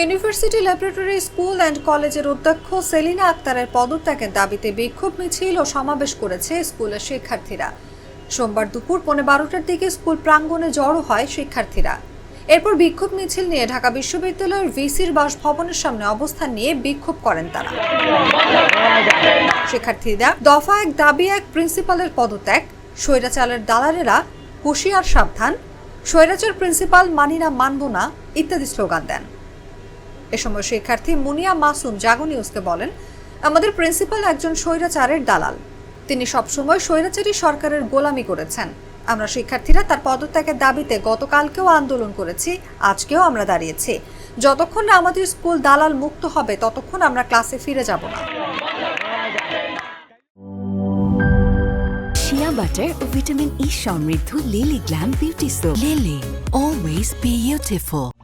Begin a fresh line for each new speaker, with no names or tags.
University laboratory school and কলেজের অধ্যক্ষ সেলিনা আক্তারের পদত্যাগের দাবিতে বিক্ষোভ মিছিল ও সমাবেশ করেছে স্কুলের শিক্ষার্থীরা। সোমবার দুপুর পৌনে বারোটার দিকে স্কুল প্রাঙ্গণে জড়ো হয় শিক্ষার্থীরা। এরপর বিক্ষোভ মিছিল নিয়ে ঢাকা বিশ্ববিদ্যালয়ের ভিসির বাসভবনের সামনে অবস্থান নিয়ে বিক্ষোভ করেন তারা। শিক্ষার্থীরা দফা এক দাবি, এক প্রিন্সিপালের পদত্যাগ স্বৈরাচালের দালালেরা হুঁশিয়ার সাবধান, স্বৈরাচার প্রিন্সিপাল মানি না মানব না ইত্যাদি স্লোগান দেন। এ সময় শিক্ষার্থী মুনিয়া মাসুম জাগো নিউজকে বলেন, আমাদের প্রিন্সিপাল একজন স্বৈরাচারের দালাল। তিনি সবসময় স্বৈরাচারী সরকারের গোলামি করেছেন। আমরা শিক্ষার্থীরা তার পদত্যাগের দাবিতে গতকালকেও আন্দোলন করেছি, আজকেও আমরা দাঁড়িয়েছি। যতক্ষণ না আমাদের স্কুল দালাল মুক্ত হবে, ততক্ষণ আমরা ক্লাসে ফিরে যাব না।
শিয়া বাটার ও ভিটামিন ই সমৃদ্ধ Lily glam beauty soap Lily always beautiful